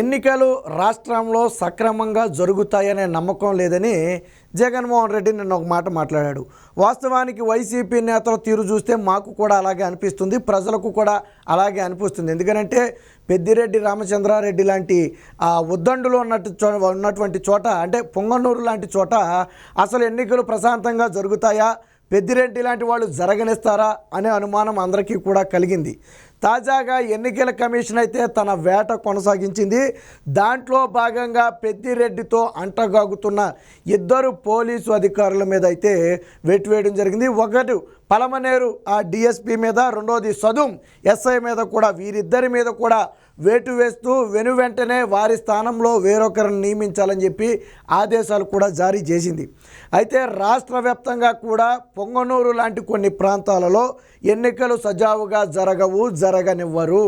ఎన్నికలు రాష్ట్రంలో సక్రమంగా జరుగుతాయనే నమ్మకం లేదని జగన్మోహన్ రెడ్డి నిన్న ఒక మాట మాట్లాడాడు. వాస్తవానికి వైసీపీ నేతల తీరు చూస్తే మాకు కూడా అలాగే అనిపిస్తుంది ప్రజలకు కూడా అలాగే అనిపిస్తుంది. ఎందుకంటే పెద్దిరెడ్డి రామచంద్రారెడ్డి లాంటి ఆ ఉద్దండులో ఉన్నట్టు చో ఉన్నటువంటి చోట అంటే పొంగనూరు లాంటి చోట అసలు ఎన్నికలు ప్రశాంతంగా జరుగుతాయా? పెద్దిరెడ్డి లాంటి వాళ్ళు జరగనిస్తారా అనే అనుమానం అందరికీ కూడా కలిగింది. తాజాగా ఎన్నికల కమిషన్ అయితే తన వేట కొనసాగించింది. దాంట్లో భాగంగా పెద్దిరెడ్డితో అంటగాగుతున్న ఇద్దరు పోలీసు అధికారుల మీద అయితే వెటు వేయడం జరిగింది. ఒకటి పలమనేరు ఆ డిఎస్పీ మీద రెండోది సదుం ఎస్ఐ మీద కూడా వీరిద్దరి మీద కూడా వేటు వేస్తూ వెను వెంటనే వారి స్థానంలో వేరొకరిని నియమించాలని చెప్పి ఆదేశాలు కూడా జారీ చేసింది. అయితే రాష్ట్ర వ్యాప్తంగా కూడా పొంగనూరు లాంటి కొన్ని ప్రాంతాలలో ఎన్నికలు సజావుగా జరగవు జరగనివ్వరు.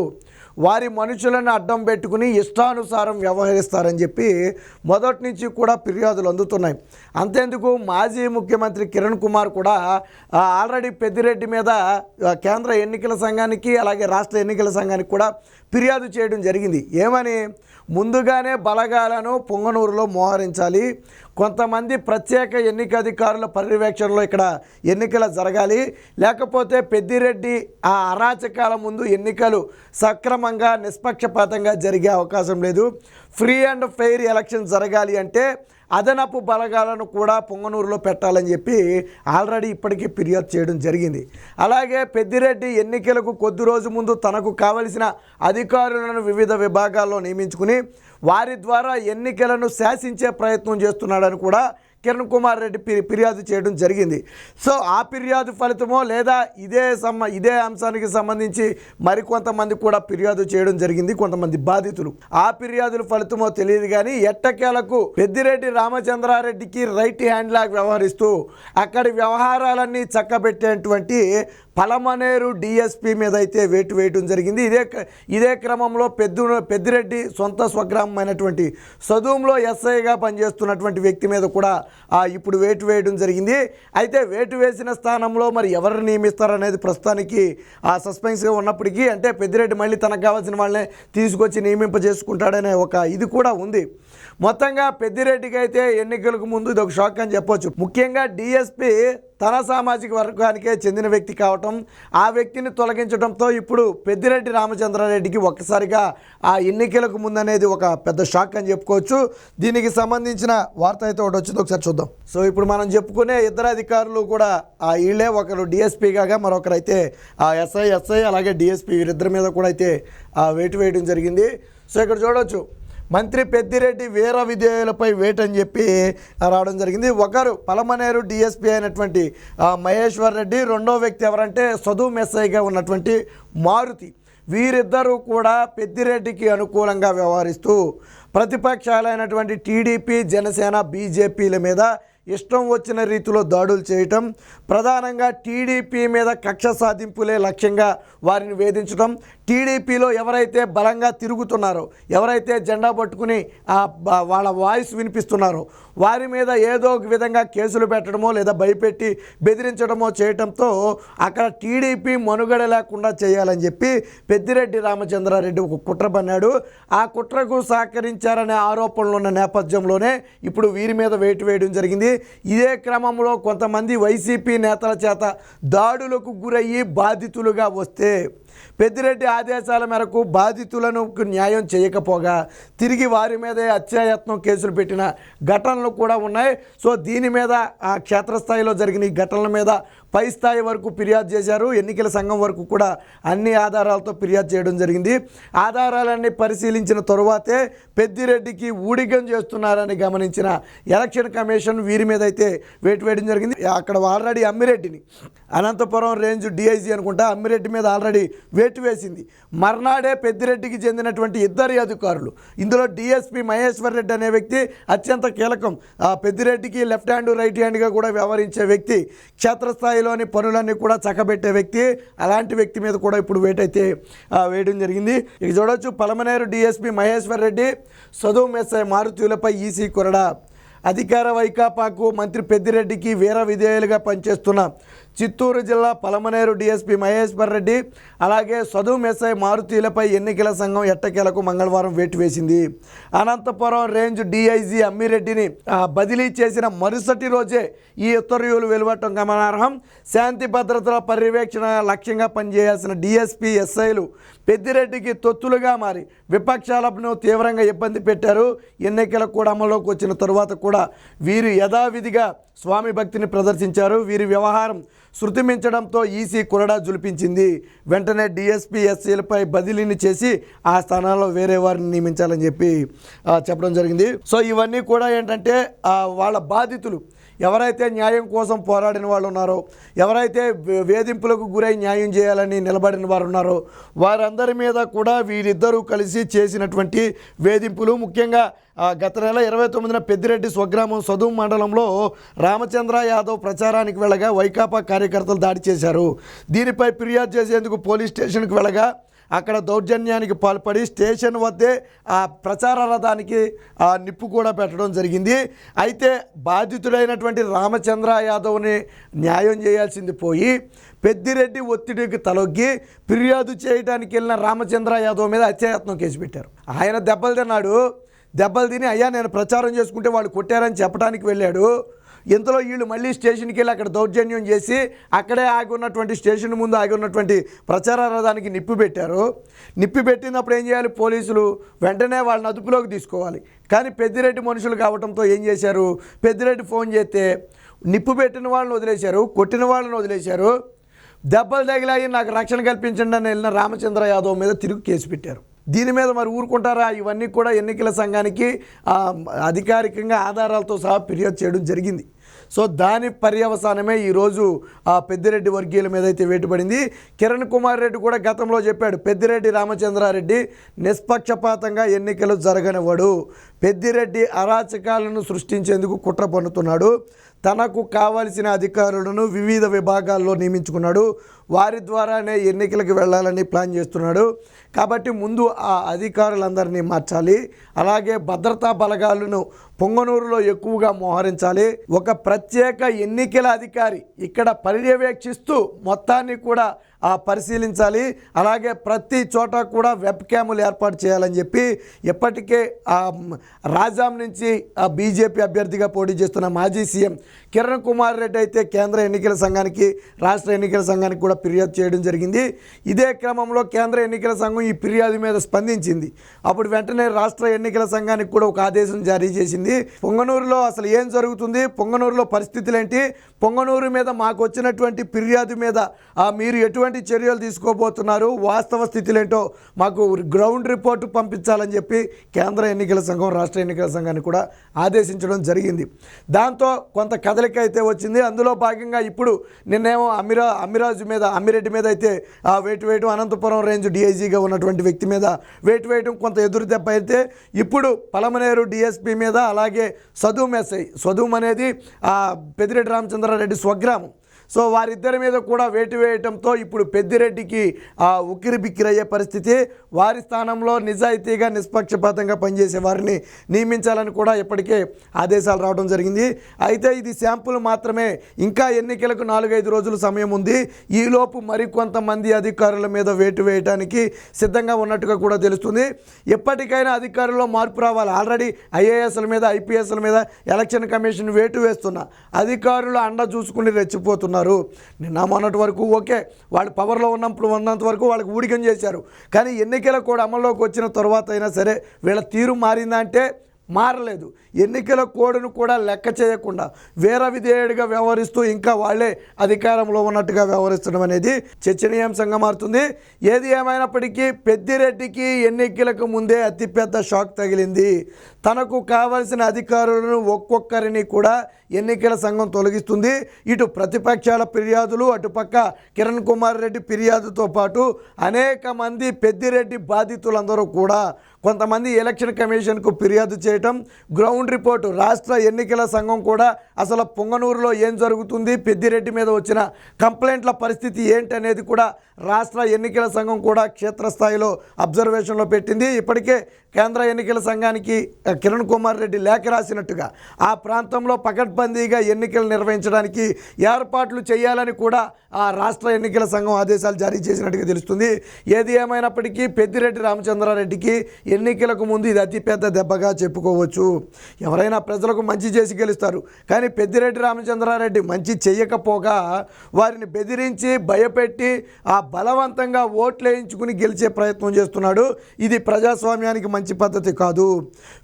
వారి మనుషులను అడ్డం పెట్టుకుని ఇష్టానుసారం వ్యవహరిస్తారని చెప్పి మొదటి నుంచి కూడా ఫిర్యాదులు అందుతున్నాయి. అంతేందుకు మాజీ ముఖ్యమంత్రి కిరణ్ కుమార్ కూడా ఆల్రెడీ పెద్దిరెడ్డి మీద కేంద్ర ఎన్నికల సంఘానికి అలాగే రాష్ట్ర ఎన్నికల సంఘానికి కూడా ఫిర్యాదు చేయడం జరిగింది. ఏమని? ముందుగానే బలగాలను పొంగనూరులో మోహరించాలి. కొంతమంది ప్రత్యేక ఎన్నిక అధికారుల పర్యవేక్షణలో ఇక్కడ ఎన్నికలు జరగాలి. లేకపోతే పెద్దిరెడ్డి ఆ అరాచకాల ముందు ఎన్నికలు సక్రమంగా నిష్పక్షపాతంగా జరిగే అవకాశం లేదు. ఫ్రీ అండ్ ఫెయిర్ ఎలక్షన్ జరగాలి అంటే అదనపు బలగాలను కూడా పొంగనూరులో పెట్టాలని చెప్పి ఆల్రెడీ ఇప్పటికీ ఫిర్యాదు చేయడం జరిగింది. అలాగే పెద్దిరెడ్డి ఎన్నికలకు కొద్ది రోజు ముందు తనకు కావలసిన అధికారులను వివిధ విభాగాల్లో నియమించుకుని వారి ద్వారా ఎన్నికలను శాసించే ప్రయత్నం చేస్తున్నాడని కూడా కిరణ్ కుమార్ రెడ్డి ఫిర్యాదు చేయడం జరిగింది. సో ఆ ఫిర్యాదు ఫలితమో లేదా ఇదే సమ ఇదే అంశానికి సంబంధించి మరికొంతమంది కూడా ఫిర్యాదు చేయడం జరిగింది కొంతమంది బాధితులు. ఆ ఫిర్యాదుల ఫలితమో తెలియదు కానీ ఎట్టకేలకు పెద్దిరెడ్డి రామచంద్రారెడ్డికి రైట్ హ్యాండ్ లాగా వ్యవహరిస్తూ అక్కడి వ్యవహారాలన్నీ చక్కబెట్టేటువంటి పలమనేరు డిఎస్పీ మీద అయితే వేటు వేయడం జరిగింది. ఇదే క- ఇదే క్రమంలో పెద్దు పెద్దిరెడ్డి సొంత స్వగ్రామమైనటువంటి సదువులో ఎస్ఐగా పనిచేస్తున్నటువంటి వ్యక్తి మీద కూడా ఇప్పుడు వేటు వేయడం జరిగింది. అయితే వేటు వేసిన స్థానంలో మరి ఎవరిని నియమిస్తారనేది ప్రస్తుతానికి ఆ సస్పెన్స్గా ఉన్నప్పటికీ అంటే పెద్దిరెడ్డి మళ్ళీ తనకు కావాల్సిన వాళ్ళనే తీసుకొచ్చి నియమింప చేసుకుంటాడనే ఒక ఇది కూడా ఉంది. మొత్తంగా పెద్దిరెడ్డికి అయితే ఎన్నికలకు ముందు ఇది ఒక షాక్ అని చెప్పొచ్చు. ముఖ్యంగా డిఎస్పి తన సామాజిక వర్గానికే చెందిన వ్యక్తి కావటం ఆ వ్యక్తిని తొలగించడంతో ఇప్పుడు పెద్దిరెడ్డి రామచంద్రారెడ్డికి ఒక్కసారిగా ఆ ఎన్నికలకు ముందనేది ఒక పెద్ద షాక్ అని చెప్పుకోవచ్చు. దీనికి సంబంధించిన వార్త అయితే ఒకటి వచ్చింది ఒకసారి చూద్దాం. సో ఇప్పుడు మనం చెప్పుకునే ఇద్దరు అధికారులు కూడా ఆ వీళ్ళే ఒకరు డిఎస్పీగా కాగా మరొకరు అయితే ఆ ఎస్ఐ ఎస్ఐ అలాగే డిఎస్పీ వీరిద్దరి మీద కూడా అయితే ఆ వేటు వేయడం జరిగింది. సో ఇక్కడ చూడవచ్చు మంత్రి పెద్దిరెడ్డి వీర విధేయులపై వేట్ అని చెప్పి రావడం జరిగింది. ఒకరు పలమనేరు డిఎస్పీ అయినటువంటి మహేశ్వర్ రెడ్డి రెండో వ్యక్తి ఎవరంటే సదు మెస్సైగా ఉన్నటువంటి మారుతి. వీరిద్దరూ కూడా పెద్దిరెడ్డికి అనుకూలంగా వ్యవహరిస్తూ ప్రతిపక్షాలైనటువంటి టీడీపీ జనసేన బీజేపీల మీద ఇష్టం వచ్చిన రీతిలో దాడులు చేయటం ప్రధానంగా టీడీపీ మీద కక్ష సాధింపులే లక్ష్యంగా వారిని వేధించడం టీడీపీలో ఎవరైతే బలంగా తిరుగుతున్నారో ఎవరైతే జెండా పట్టుకుని ఆ వాళ్ళ వాయిస్ వినిపిస్తున్నారో వారి మీద ఏదో ఒక విధంగా కేసులు పెట్టడమో లేదా భయపెట్టి బెదిరించడమో చేయటంతో అక్కడ టీడీపీ మనుగడ లేకుండా చేయాలని చెప్పి పెద్దిరెడ్డి రామచంద్రారెడ్డి ఒక కుట్ర పన్నాడు. ఆ కుట్రకు సహకరించారనే ఆరోపణలు ఉన్న నేపథ్యంలోనే ఇప్పుడు వీరి మీద వేటు వేయడం జరిగింది. ఇదే క్రమంలో కొంతమంది వైసీపీ నేతల చేత దాడులకు గురయ్యి బాధితులుగా వస్తే పెద్దిరెడ్డి ఆదేశాల మేరకు బాధితులను న్యాయం చేయకపోగా తిరిగి వారి మీదే హత్యాయత్నం కేసులు పెట్టిన ఘటనలు కూడా ఉన్నాయి. సో దీని మీద ఆ క్షేత్రస్థాయిలో జరిగిన ఈ ఘటనల మీద పై స్థాయి వరకు ఫిర్యాదు చేశారు. ఎన్నికల సంఘం వరకు కూడా అన్ని ఆధారాలతో ఫిర్యాదు చేయడం జరిగింది. ఆధారాలన్నీ పరిశీలించిన తరువాతే పెద్దిరెడ్డికి ఊడిగం చేస్తున్నారని గమనించిన ఎలక్షన్ కమిషన్ వీరి మీద అయితే వేటు వేయడం జరిగింది. అక్కడ ఆల్రెడీ అమ్మిరెడ్డిని అనంతపురం రేంజ్ డిఐజీ అనుకుంటా అమ్మిరెడ్డి మీద ఆల్రెడీ వేటు వేసింది. మర్నాడే పెద్దిరెడ్డికి చెందినటువంటి ఇద్దరి అధికారులు ఇందులో డిఎస్పి మహేశ్వర్ రెడ్డి అనే వ్యక్తి అత్యంత కీలకం ఆ పెద్దిరెడ్డికి లెఫ్ట్ హ్యాండ్ రైట్ హ్యాండ్గా కూడా వ్యవహరించే వ్యక్తి క్షేత్రస్థాయి స్థాయిలోని పనులన్నీ కూడా చక్కబెట్టే వ్యక్తి అలాంటి వ్యక్తి మీద కూడా ఇప్పుడు వేటైతే వేయడం జరిగింది. ఇక చూడొచ్చు పలమనేరు డిఎస్పి మహేశ్వర్ రెడ్డి చదువు మెస్ఐ మారుతీలపై ఈసీ కొరడా. అధికార వైకాపాకు మంత్రి పెద్దిరెడ్డికి వీర విధేయులుగా పనిచేస్తున్న చిత్తూరు జిల్లా పలమనేరు డీఎస్పీ మహేశ్వర్ రెడ్డి అలాగే సదువు ఎస్ఐ మారుతీలపై ఎన్నికల సంఘం ఎట్టకేలకు మంగళవారం వేటు వేసింది. అనంతపురం రేంజ్ డీఐజీ అమ్మిరెడ్డిని బదిలీ చేసిన మరుసటి రోజే ఈ ఉత్తర్వులు వెలువడటం గమనార్హం. శాంతి భద్రతల పర్యవేక్షణ లక్ష్యంగా పనిచేయాల్సిన డీఎస్పీ ఎస్ఐలు పెద్దిరెడ్డికి తొత్తులుగా మారి విపక్షాలను తీవ్రంగా ఇబ్బంది పెట్టారు. ఎన్నికలకు కూడా అమల్లోకి వచ్చిన తరువాత కూడా వీరు యథావిధిగా స్వామి భక్తిని ప్రదర్శించారు. వీరి వ్యవహారం శృతిమించడంతో ఈసీ కొరడా జులిపించింది. వెంటనే డిఎస్పీ ఎస్సీలపై బదిలీని చేసి ఆ స్థానాల్లో వేరే వారిని నియమించాలని చెప్పి చెప్పడం జరిగింది. సో ఇవన్నీ కూడా ఏంటంటే వాళ్ళ బాధితులు ఎవరైతే న్యాయం కోసం పోరాడిన వాళ్ళు ఉన్నారో ఎవరైతే వేధింపులకు గురై న్యాయం చేయాలని నిలబడిన వారు ఉన్నారో వారందరి మీద కూడా వీరిద్దరూ కలిసి చేసినటువంటి వేధింపులు. ముఖ్యంగా గత నెల ఇరవై తొమ్మిదిన పెద్దిరెడ్డి స్వగ్రామం సదువు మండలంలో రామచంద్ర యాదవ్ ప్రచారానికి వెళ్ళగా వైకాపా కార్యకర్తలు దాడి చేశారు. దీనిపై ఫిర్యాదు చేసేందుకు పోలీస్ స్టేషన్కి వెళ్ళగా అక్కడ దౌర్జన్యానికి పాల్పడి స్టేషన్ వద్దే ఆ ప్రచార రథానికి ఆ నిప్పు కూడా పెట్టడం జరిగింది. అయితే బాధితుడైనటువంటి రామచంద్ర యాదవ్ని న్యాయం చేయాల్సింది పోయి పెద్దిరెడ్డి ఒత్తిడికి తలొగ్గి ఫిర్యాదు చేయడానికి వెళ్ళిన రామచంద్ర యాదవ్ మీద హత్యాయత్నం కేసు పెట్టారు. ఆయన దెబ్బలు తిన్నాడు. దెబ్బలు తిని అయ్యా నేను ప్రచారం చేసుకుంటే వాళ్ళు కొట్టారని చెప్పడానికి వెళ్ళాడు. ఇంతలో వీళ్ళు మళ్ళీ స్టేషన్కి వెళ్ళి అక్కడ దౌర్జన్యం చేసి అక్కడే ఆగి ఉన్నటువంటి స్టేషన్ ముందు ఆగి ఉన్నటువంటి ప్రచార రథానికి నిప్పు పెట్టారు. నిప్పి పెట్టినప్పుడు ఏం చేయాలి పోలీసులు? వెంటనే వాళ్ళని అదుపులోకి తీసుకోవాలి. కానీ పెద్దిరెడ్డి మనుషులు కావడంతో ఏం చేశారు? పెద్దిరెడ్డి ఫోన్ చేస్తే నిప్పు పెట్టిన వాళ్ళని వదిలేశారు కొట్టిన వాళ్ళని వదిలేశారు. దెబ్బలు తగిలాయి నాకు రక్షణ కల్పించండి అని వెళ్ళిన రామచంద్ర యాదవ్ మీద తిరుగు కేసు పెట్టారు. దీని మీద మరి ఊరుకుంటారా? ఇవన్నీ కూడా ఎన్నికల సంఘానికి అధికారికంగా ఆధారాలతో సహా ఫిర్యాదు చేయడం జరిగింది. సో దాని పర్యవసానమే ఈరోజు ఆ పెద్దిరెడ్డి వర్గీయుల మీద అయితే వేటుపడింది. కిరణ్ కుమార్ రెడ్డి కూడా గతంలో చెప్పాడు పెద్దిరెడ్డి రామచంద్రారెడ్డి నిష్పక్షపాతంగా ఎన్నికలు జరగనివ్వడు. పెద్దిరెడ్డి అరాచకాలను సృష్టించేందుకు కుట్ర పన్నుతున్నాడు. తనకు కావలసిన అధికారులను వివిధ విభాగాల్లో నియమించుకున్నాడు. వారి ద్వారానే ఎన్నికలకు వెళ్ళాలని ప్లాన్ చేస్తున్నాడు. కాబట్టి ముందు ఆ అధికారులందరినీ మార్చాలి. అలాగే భద్రతా బలగాలను పొంగనూరులో ఎక్కువగా మోహరించాలి. ఒక ప్రత్యేక ఎన్నికల అధికారి ఇక్కడ పర్యవేక్షిస్తూ మొత్తాన్ని కూడా పరిశీలించాలి. అలాగే ప్రతి చోట కూడా వెబ్ క్యాములు ఏర్పాటు చేయాలని చెప్పి ఇప్పటికే ఆ రాజాం నుంచి ఆ బీజేపీ అభ్యర్థిగా పోటీ చేస్తున్న మాజీ సీఎం కిరణ్ కుమార్ రెడ్డి అయితే కేంద్ర ఎన్నికల సంఘానికి రాష్ట్ర ఎన్నికల సంఘానికి కూడా ఫిర్యాదు చేయడం జరిగింది. ఇదే క్రమంలో కేంద్ర ఎన్నికల సంఘం ఈ ఫిర్యాదు మీద స్పందించింది. అప్పుడు వెంటనే రాష్ట్ర ఎన్నికల సంఘానికి కూడా ఒక ఆదేశం జారీ చేసింది. పొంగనూరులో అసలు ఏం జరుగుతుంది? పొంగనూరులో పరిస్థితులు ఏంటి పొంగనూరు మీద మాకు వచ్చినటువంటి ఫిర్యాదు మీద మీరు ఎటువంటి చర్యలు తీసుకోబోతున్నారు? వాస్తవ స్థితిలేంటో మాకు గ్రౌండ్ రిపోర్టు పంపించాలని చెప్పి కేంద్ర ఎన్నికల సంఘం రాష్ట్ర ఎన్నికల సంఘాన్ని కూడా ఆదేశించడం జరిగింది. దాంతో కొంత కదలిక అయితే వచ్చింది. అందులో భాగంగా ఇప్పుడు నిన్నేమో అమిరా అమిరాజు మీద అమ్మిరెడ్డి మీద అయితే వేటు వేయడం అనంతపురం రేంజ్ డిఐజీగా ఉన్నటువంటి వ్యక్తి మీద వేటు వేయడం కొంత ఎదురు దెబ్బ అయితే ఇప్పుడు పలమనేరు డిఎస్పీ మీద అలాగే సదువు మెస్ఐ సదువు అనేది పెదిరెడ్డి రామచంద్రారెడ్డి స్వగ్రామం. సో వారిద్దరి మీద కూడా వేటు వేయటంతో ఇప్పుడు పెద్దిరెడ్డికి ఆ ఉక్కిరి బిక్కిరయ్యే పరిస్థితి. వారి స్థానంలో నిజాయితీగా నిష్పక్షపాతంగా పనిచేసే వారిని నియమించాలని కూడా ఇప్పటికే ఆదేశాలు రావడం జరిగింది. అయితే ఇది శాంపుల్ మాత్రమే. ఇంకా ఎన్నికలకు నాలుగైదు రోజులు సమయం ఉంది. ఈలోపు మరికొంతమంది అధికారుల మీద వేటు వేయడానికి సిద్ధంగా ఉన్నట్టుగా కూడా తెలుస్తుంది. ఎప్పటికైనా అధికారుల్లో మార్పు రావాలి. ఆల్రెడీ ఐఏఎస్ల మీద ఐపీఎస్ల మీద ఎలక్షన్ కమిషన్ వేటు వేస్తున్న అధికారులు అండ చూసుకుని రెచ్చిపోతున్నారు. నిన్న మొన్నటి వరకు ఓకే వాళ్ళు పవర్లో ఉన్నప్పుడు ఉన్నంత వరకు వాళ్ళకి ఊడికం చేశారు. కానీ ఎన్నికల కూడా అమల్లోకి వచ్చిన తర్వాత అయినా సరే వీళ్ళ తీరు మారిందంటే మారలేదు. ఎన్నికల కోడ్ను కూడా లెక్క చేయకుండా వేర విధేయుడిగా వ్యవహరిస్తూ ఇంకా వాళ్ళే అధికారంలో ఉన్నట్టుగా వ్యవహరిస్తడం అనేది చర్చనీయాంశంగా మారుతుంది. ఏది ఏమైనప్పటికీ పెద్దిరెడ్డికి ఎన్నికలకు ముందే అతిపెద్ద షాక్ తగిలింది. తనకు కావలసిన అధికారులను ఒక్కొక్కరిని కూడా ఎన్నికల సంఘం తొలగిస్తుంది. ఇటు ప్రతిపక్షాల ఫిర్యాదులు అటుపక్క కిరణ్ కుమార్ రెడ్డి ఫిర్యాదుతో పాటు అనేక మంది పెద్దిరెడ్డి బాధితులందరూ కూడా కొంతమంది ఎలక్షన్ కమిషన్కు ఫిర్యాదు చేయటం గ్రౌండ్ రిపోర్టు రాష్ట్ర ఎన్నికల సంఘం కూడా అసలు పొంగనూరులో ఏం జరుగుతుంది పెద్దిరెడ్డి మీద వచ్చిన కంప్లైంట్ల పరిస్థితి ఏంటనేది కూడా రాష్ట్ర ఎన్నికల సంఘం కూడా క్షేత్రస్థాయిలో అబ్జర్వేషన్లో పెట్టింది. ఇప్పటికే కేంద్ర ఎన్నికల సంఘానికి కిరణ్ కుమార్ రెడ్డి లేఖ రాసినట్టుగా ఆ ప్రాంతంలో పకడ్బందీగా ఎన్నికలు నిర్వహించడానికి ఏర్పాట్లు చేయాలని కూడా ఆ రాష్ట్ర ఎన్నికల సంఘం ఆదేశాలు జారీ చేసినట్టుగా తెలుస్తుంది. ఏది ఏమైనప్పటికీ పెద్దిరెడ్డి రామచంద్రారెడ్డికి ఎన్నికలకు ముందు ఇది అతిపెద్ద దెబ్బగా చెప్పుకోవచ్చు. ఎవరైనా ప్రజలకు మంచి చేసి గెలుస్తారు కానీ పెద్దిరెడ్డి రామచంద్రారెడ్డి మంచి చేయకపోగా వారిని బెదిరించి భయపెట్టి ఆ బలవంతంగా ఓట్లు వేయించుకుని గెలిచే ప్రయత్నం చేస్తున్నాడు. ఇది ప్రజాస్వామ్యానికి మంచి పద్ధతి కాదు.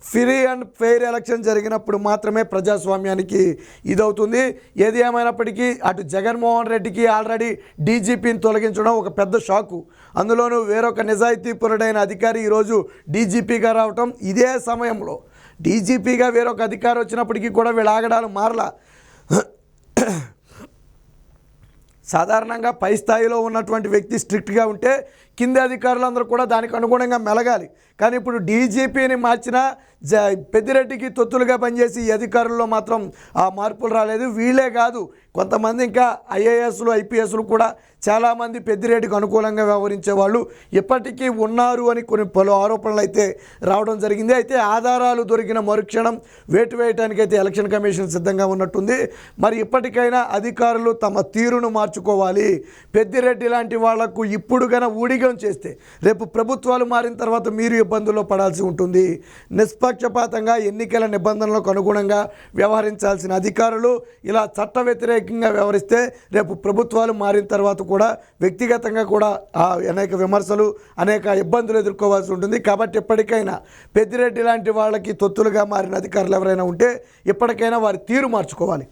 ఫ్రీ అండ్ ఫెయిర్ ఎలక్షన్ జరిగినప్పుడు మాత్రమే ప్రజాస్వామ్యానికి ఇదవుతుంది. ఏది ఏమైనప్పటికీ అటు జగన్మోహన్ రెడ్డికి ఆల్రెడీ డీజీపీని తొలగించడం ఒక పెద్ద షాకు. అందులోనూ వేరొక నిజాయితీపరుడైన అధికారి ఈరోజు డీజీపీగా రావటం ఇదే సమయంలో. డీజీపీగా వేరొక అధికారి వచ్చినప్పటికీ కూడా వీళ్ళ ఆగడాలు మారలా. సాధారణంగా పై స్థాయిలో ఉన్నటువంటి వ్యక్తి స్ట్రిక్ట్గా ఉంటే కింది అధికారులందరూ కూడా దానికి అనుగుణంగా మెలగాలి. కానీ ఇప్పుడు డీజీపీని మార్చిన జ పెద్దిరెడ్డికి తొత్తులుగా పనిచేసి ఈ అధికారుల్లో మాత్రం ఆ మార్పులు రాలేదు. వీళ్ళే కాదు కొంతమంది ఇంకా ఐఏఎస్లు ఐపీఎస్లు కూడా చాలామంది పెద్దిరెడ్డికి అనుకూలంగా వ్యవహరించే వాళ్ళు ఇప్పటికీ ఉన్నారు అని కొన్ని పలు ఆరోపణలు అయితే రావడం జరిగింది. అయితే ఆధారాలు దొరికిన మరుక్షణం వేటు వేయడానికి అయితే ఎలక్షన్ కమిషన్ సిద్ధంగా ఉన్నట్టుంది. మరి ఇప్పటికైనా అధికారులు తమ తీరును మార్చుకోవాలి. పెద్దిరెడ్డి లాంటి వాళ్ళకు ఇప్పుడు గన ఊడిగం చేస్తే రేపు ప్రభుత్వాలు మారిన తర్వాత మీరు ఇబ్బందుల్లో పడాల్సి ఉంటుంది. నిష్పక్షపాతంగా ఎన్నికల నిబంధనలకు అనుగుణంగా వ్యవహరించాల్సిన అధికారులు ఇలా చట్ట వ్యతిరేకంగా వ్యవహరిస్తే రేపు ప్రభుత్వాలు మారిన తర్వాత కూడా వ్యక్తిగతంగా కూడా ఆ అనేక విమర్శలు అనేక ఇబ్బందులు ఎదుర్కోవాల్సి ఉంటుంది. కాబట్టి ఎప్పటికైనా పెద్దిరెడ్డి లాంటి వాళ్ళకి తొత్తులుగా మారిన అధికారులు ఎవరైనా ఉంటే ఇప్పటికైనా వారి తీరు మార్చుకోవాలి.